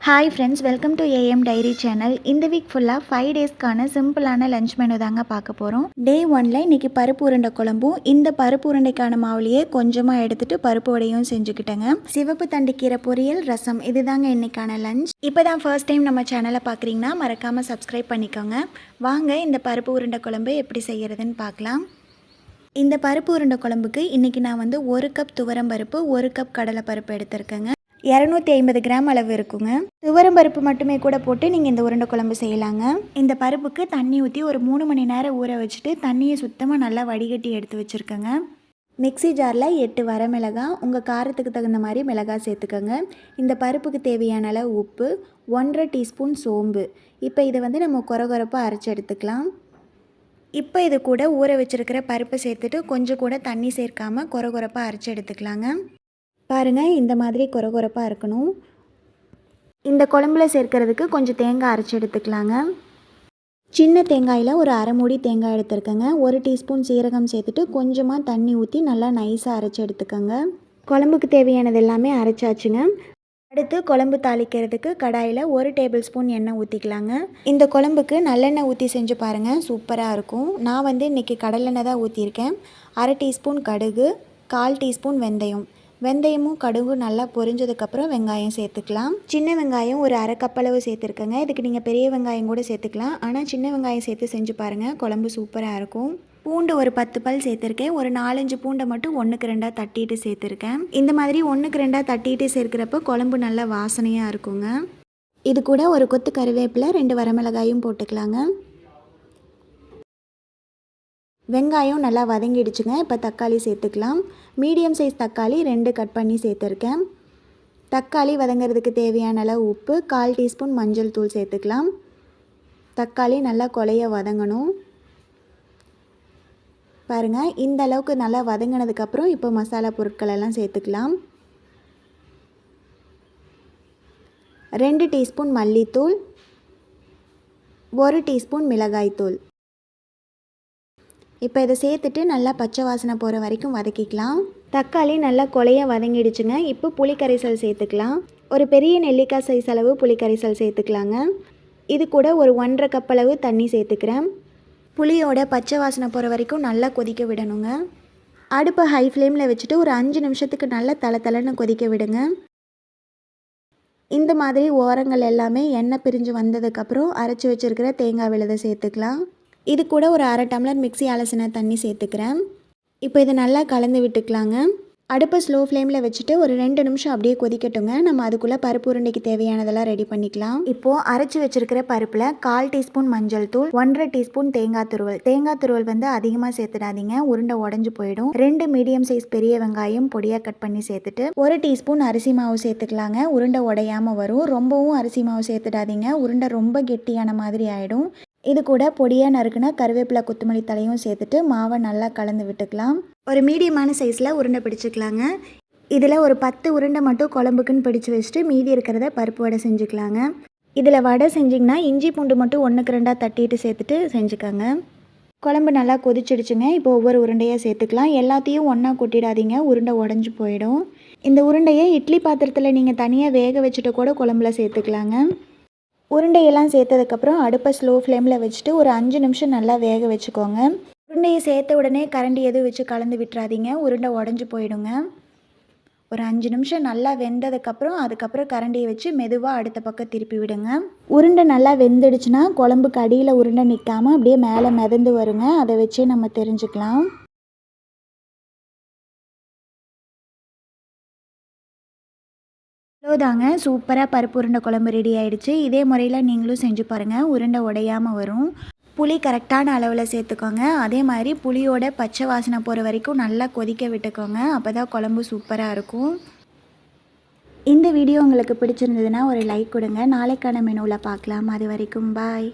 Hi friends welcome to AM diary channel இந்த week ஃபுல்லாக five டேஸ்க்கான சிம்பிளான லஞ்ச் மெனு தாங்க பார்க்க போகிறோம் டே ஒனில் இன்றைக்கி பருப்பு உருண்டை குழம்பும் இந்த பருப்பு உருண்டைக்கான மாவுலையே கொஞ்சமாக எடுத்துகிட்டு பருப்பு வடையும் செஞ்சுக்கிட்டேங்க. சிவப்பு தண்டுக்கீரை பொரியல் ரசம் இதுதாங்க இன்னைக்கான லஞ்ச் இப்போ தான் ஃபர்ஸ்ட் டைம் நம்ம சேனலை பார்க்குறீங்கன்னா மறக்காமல் சப்ஸ்கிரைப் பண்ணிக்கோங்க. வாங்க இந்த பருப்பு உருண்டை குழம்பு எப்படி செய்கிறதுன்னு பார்க்கலாம். இந்த பருப்பு உருண்டை குழம்புக்கு இன்றைக்கி நான் வந்து ஒரு கப் துவரம் பருப்பு ஒரு கப் கடலை பருப்பு எடுத்திருக்கேங்க. இரநூத்தி ஐம்பது கிராம் அளவு இருக்குங்க. துவரம் பருப்பு மட்டுமே கூட போட்டு நீங்கள் இந்த உருண்டை குழம்பு செய்யலாங்க. இந்த பருப்புக்கு தண்ணி ஊற்றி ஒரு மூணு மணி நேரம் ஊற வச்சுட்டு தண்ணியை சுத்தமாக நல்லா வடிகட்டி எடுத்து வச்சுருக்கேங்க. மிக்ஸி ஜாரில் எட்டு வரமிளகாய் உங்கள் காரத்துக்கு தகுந்த மாதிரி மிளகாய் சேர்த்துக்கோங்க. இந்த பருப்புக்கு தேவையான அளவு உப்பு ஒன்றரை டீஸ்பூன் சோம்பு. இப்போ இதை வந்து நம்ம குறகுறப்பாக அரைச்சி எடுத்துக்கலாம். இப்போ இது கூட ஊற வச்சுருக்கிற பருப்பை சேர்த்துட்டு கொஞ்சம் கூட தண்ணி சேர்க்காம குறகுறப்பாக அரைச்சி எடுத்துக்கலாங்க. பாருங்கள் இந்த மாதிரி குறகுறப்பாக இருக்கணும். இந்த குழம்புல சேர்க்கறதுக்கு கொஞ்சம் தேங்காய் அரைச்சி எடுத்துக்கலாங்க. சின்ன தேங்காயில் ஒரு அரை மூடி தேங்காய் எடுத்துருக்கேங்க. ஒரு டீஸ்பூன் சீரகம் சேர்த்துட்டு கொஞ்சமாக தண்ணி ஊற்றி நல்லா நைஸாக அரைச்சி எடுத்துக்கோங்க. குழம்புக்கு தேவையானது எல்லாமே அரைச்சாச்சுங்க. அடுத்து குழம்பு தாளிக்கிறதுக்கு கடாயில் ஒரு டேபிள் ஸ்பூன் எண்ணெய் ஊற்றிக்கலாங்க இந்த குழம்புக்கு நல்லெண்ணெய் ஊற்றி செஞ்சு பாருங்கள் சூப்பராக இருக்கும். நான் வந்து இன்றைக்கி கடலெண்ணெய் தான் ஊற்றிருக்கேன் அரை டீஸ்பூன் கடுகு கால் டீஸ்பூன் வெந்தயம். வெந்தயமும் கடுகும் நல்லா பொரிஞ்சதுக்கப்புறம் வெங்காயம் சேர்த்துக்கலாம். சின்ன வெங்காயம் ஒரு அரை கப்பளவு சேர்த்துருக்கேங்க. இதுக்கு நீங்கள் பெரிய வெங்காயம் கூட சேர்த்துக்கலாம். ஆனால் சின்ன வெங்காயம் சேர்த்து செஞ்சு பாருங்கள் குழம்பு சூப்பராக இருக்கும். பூண்டு ஒரு பத்து பல் சேர்த்துருக்கேன். ஒரு நாலஞ்சு பூண்டை மட்டும் ஒன்றுக்கு ரெண்டாக தட்டிட்டு சேர்த்துருக்கேன். இந்த மாதிரி ஒன்றுக்கு ரெண்டாக தட்டிட்டு சேர்க்குறப்ப குழம்பு நல்லா வாசனையாக இருக்குங்க. இது கூட ஒரு கொத்து கருவேப்பிலை ரெண்டு வரமிளகாயும் போட்டுக்கலாங்க. வெங்காயம் நல்லா வதங்கிடுச்சுங்க. இப்போ தக்காளி சேர்த்துக்கலாம். மீடியம் சைஸ் தக்காளி ரெண்டு கட் பண்ணி சேர்த்துருக்கேன். தக்காளி வதங்கிறதுக்கு தேவையான அளவு உப்பு கால் டீஸ்பூன் மஞ்சள் தூள் சேர்த்துக்கலாம். தக்காளி நல்லா கொலைய வதங்கணும். பாருங்கள் இந்த அளவுக்கு நல்லா வதங்கினதுக்கப்புறம் இப்போ மசாலா பொருட்கள் எல்லாம் சேர்த்துக்கலாம். ரெண்டு டீஸ்பூன் மல்லித்தூள் ஒரு டீஸ்பூன் மிளகாய்த்தூள். இப்போ இதை சேர்த்துட்டு நல்லா பச்சை வாசனை போகிற வரைக்கும் வதக்கிக்கலாம். தக்காளி நல்லா கொலைய வதங்கிடுச்சுங்க. இப்போ புளிக்கரைசல் சேர்த்துக்கலாம். ஒரு பெரிய நெல்லிக்காய் சைஸ் அளவு புளிக்கரைசல் சேர்த்துக்கலாங்க. இது கூட ஒரு ஒன்றரை கப் அளவு தண்ணி சேர்த்துக்கிறேன். புளியோட பச்சை வாசனை போகிற வரைக்கும் நல்லா கொதிக்க விடணுங்க. அடுப்பை ஹை ஃப்ளேமில் வச்சுட்டு ஒரு அஞ்சு நிமிஷத்துக்கு நல்லா தலை தலைன்னு கொதிக்க விடுங்க. இந்த மாதிரி ஓரங்கள் எல்லாமே எண்ணெய் பிரிஞ்சு வந்ததுக்கப்புறம் அரைச்சி வச்சுருக்கிற தேங்காய் விழுதை சேர்த்துக்கலாம். இது கூட ஒரு அரை டம்ளர் மிக்ஸி அலசின தண்ணி சேர்த்துக்கிறேன். இப்போ இதை நல்லா கலந்து விட்டுக்கலாங்க. அடுப்பை ஸ்லோ ஃப்ளேமில் வச்சுட்டு ஒரு ரெண்டு நிமிஷம் அப்படியே கொதிக்கட்டுங்க. நம்ம அதுக்குள்ளே பருப்பு உருண்டைக்கு தேவையானதெல்லாம் ரெடி பண்ணிக்கலாம். இப்போது அரைச்சி வச்சிருக்கிற பருப்பில் கால் டீஸ்பூன் மஞ்சள் தூள் ஒன்றரை டீஸ்பூன் தேங்காய் துருவல். தேங்காய் துருவல் வந்து அதிகமாக சேர்த்துடாதீங்க. உருண்டை உடஞ்சி போயிடும். ரெண்டு மீடியம் சைஸ் பெரிய வெங்காயம் பொடியாக கட் பண்ணி சேர்த்துட்டு ஒரு டீஸ்பூன் அரிசி மாவு சேர்த்துக்கலாங்க. உருண்டை உடையாமல் வரும். ரொம்பவும் அரிசி மாவு சேர்த்துடாதீங்க. உருண்டை ரொம்ப கெட்டியான மாதிரி ஆகிடும் இது கூட பொடியாக நறுக்குனா கருவேப்பிலை கொத்தமல்லி தலையும் சேர்த்துட்டு மாவை நல்லா கலந்து விட்டுக்கலாம். ஒரு மீடியமான சைஸில் உருண்டை பிடிச்சிக்கலாங்க. இதில் ஒரு பத்து உருண்டை மட்டும் குழம்புக்குன்னு பிடிச்சி வச்சுட்டு மீதி இருக்கிறத பருப்பு வடை செஞ்சுக்கலாங்க. இதில் வடை செஞ்சிங்கன்னா இஞ்சி பூண்டு மட்டும் ஒன்றுக்கு ரெண்டாக தட்டிட்டு சேர்த்துட்டு செஞ்சுக்கோங்க. குழம்பு நல்லா கொதிச்சிடுச்சுங்க. இப்போ ஒவ்வொரு உருண்டையாக சேர்த்துக்கலாம். எல்லாத்தையும் ஒன்றா கொட்டிடாதீங்க. உருண்டை உடஞ்சி போயிடும். இந்த உருண்டையை இட்லி பாத்திரத்தில் நீங்கள் தனியாக வேக வச்சுட்டு கூட குழம்புல சேர்த்துக்கலாங்க. உருண்டையெல்லாம் சேர்த்ததுக்கப்புறம் அடுப்பை ஸ்லோ ஃப்ளேமில் வச்சுட்டு ஒரு அஞ்சு நிமிஷம் நல்லா வேக வச்சுக்கோங்க. உருண்டையை சேர்த்த உடனே கரண்டி எதுவும் வச்சு கலந்து விட்டுறாதீங்க. உருண்டை உடஞ்சி போயிடுங்க. ஒரு அஞ்சு நிமிஷம் நல்லா வெந்ததுக்கப்புறம் அதுக்கப்புறம் கரண்டியை வச்சு மெதுவாக அடுத்த பக்கம் திருப்பி விடுங்க. உருண்டை நல்லா வெந்துடுச்சுன்னா குழம்புக்கு அடியில் உருண்டை நிற்காமல் அப்படியே மேலே மிதந்து வருங்க. அதை வச்சே நம்ம தெரிஞ்சுக்கலாம். இவ்வளோதாங்க சூப்பராக பருப்பு உருண்டை குழம்பு ரெடி ஆகிடுச்சு இதே முறையில் நீங்களும் செஞ்சு பாருங்கள் உருண்டை உடையாமல் வரும். புளி கரெக்டான அளவில் சேர்த்துக்கோங்க. அதே மாதிரி புளியோட பச்சை வாசனை போகிற வரைக்கும் நல்லா கொதிக்க விட்டுக்கோங்க. அப்போ தான் குழம்பு சூப்பராக இருக்கும். இந்த வீடியோ உங்களுக்கு பிடிச்சிருந்ததுன்னா ஒரு லைக் கொடுங்க. நாளைக்கான மெனுவில் பார்க்கலாம். அது வரைக்கும் பாய்